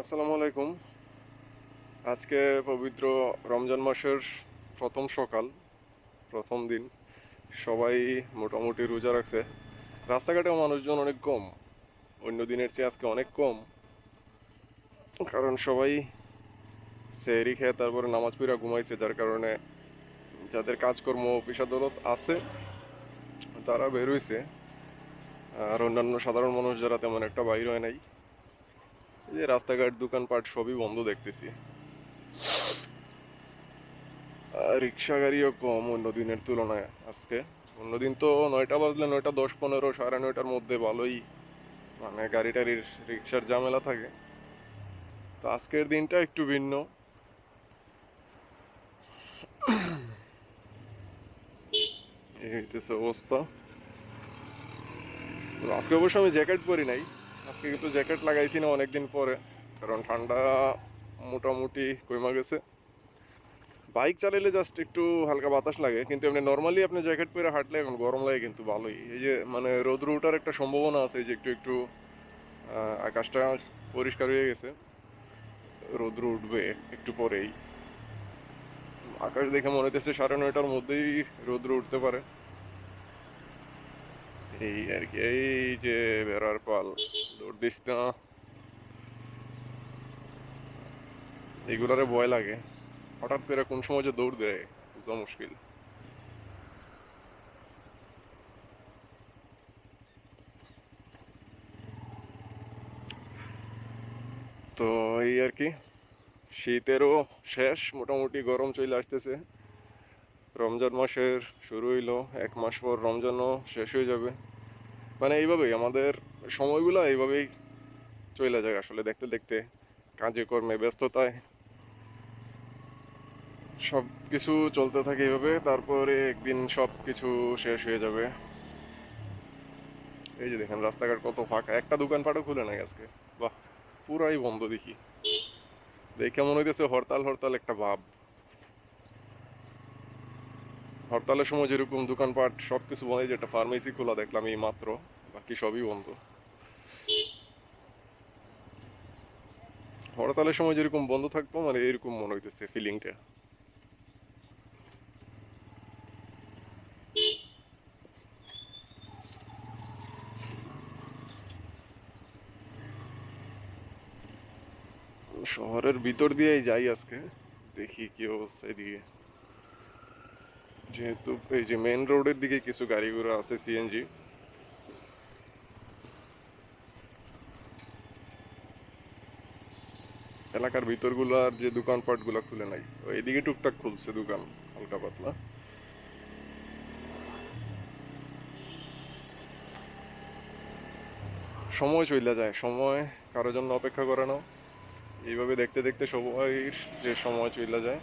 আসসালামু আলাইকুম। আজকে পবিত্র রমজান মাসের প্রথম সকাল, প্রথম দিন। সবাই মোটামুটি রোজা রাখছে। রাস্তাঘাটেও মানুষজন অনেক কম। অন্য দিনের চেয়ে আজকে অনেক কম। কারণ সবাই সেহরি খেয়ে তারপরে নামাজ পড়া ঘুমাইছে, যার কারণে যাদের কাজকর্ম আদালত আছে, তারা বের হইছে। আর অন্যান্য সাধারণ মানুষ যারা তেমন একটা বাইর হয় নাই। এই যে রাস্তাঘাট, দোকানপাট সবই বন্ধ দেখতেছি। রিক্সা গাড়িও কম অন্য দিনের তুলনায় আজকে। অন্যদিন তো নয়টা বাজলে নয়টা দশ পনেরো, সাড়ে নয়টার মধ্যে ভালোই মানে গাড়ি টাড়ির রিক্সার ঝামেলা থাকে। তো আজকের দিনটা একটু ভিন্ন। এই হইতেছে অবস্থা। আজকে অবশ্য আমি জ্যাকেট পরি নাই। আজকে কিন্তু জ্যাকেট লাগাইছি না, অনেকদিন পরে। কারণ ঠান্ডা মোটামুটি কমে গেছে। বাইক চালাইলে জাস্ট একটু হালকা বাতাস লাগে, কিন্তু এমনি নর্মালি আপনি জ্যাকেট পরে হাঁটলে এখন গরম লাগে কিন্তু ভালোই। এই যে মানে রোদ্র উঠার একটা সম্ভাবনা আছে যে একটু একটু আকাশটা পরিষ্কার হয়ে গেছে, রোদ্র উঠবে একটু পরেই। আকাশ দেখে মনে হতেছে সাড়ে নয়টার মধ্যেই রোদ্র উঠতে পারে। এই আর কি, এই যে বেড়ার পাল দৌড় দিস না। এগুলারে ভয় লাগে। হঠাৎ করে কোন সময় যে দৌড় দেয়, বোঝা মুশকিল। তো এই আর কি, শীতেরও শেষ, মোটামুটি গরম চলে আসতেছে। রমজান মাসের শুরু হইল, এক মাস পর রমজানও শেষ হয়ে যাবে। মানে এইভাবেই আমাদের সময়গুলো এইভাবেই চলে যায় আসলে দেখতে দেখতে, কাজে কর্মে ব্যস্ততায়। সব কিছু চলতে থাকে এইভাবে, তারপরে একদিন সব কিছু শেষ হয়ে যাবে। এই যে দেখেন রাস্তাঘাট কত ফাঁকা, একটা দোকানপাটও খুলে নাই আজকে। বাহ, পুরাই বন্ধ দেখি। দেখে মনে হইতেছে, হরতাল হরতাল একটা ভাব। হরতালের সময় যেরকম দোকানপাট সব কিছু বন্ধ, এই যে একটা ফার্মেসি খোলা দেখলাম এই মাত্র, বাকি সবই বন্ধ। হরতালের সময় যেরকম বন্ধ থাকতো মানে এরকম মনে হইতেছে ফিলিংটা শহরের ভিতর দিয়েই যাই আজকে, দেখি কি অবস্থা এদিকে। যেহেতু এই যে মেন রোডের দিকে কিছু গাড়ি ঘোড়া আছে সিএনজি এলাকার ভিতরগুলো আর যে দোকানপাটগুলো খুলে নাই এদিকে টুকটাক খুলছে দোকান, হালকা পাতলা। সময় চলে যায়, সময় কারোর জন্য অপেক্ষা করে না। এইভাবে দেখতে দেখতে সবাই যে সময় চলে যায়।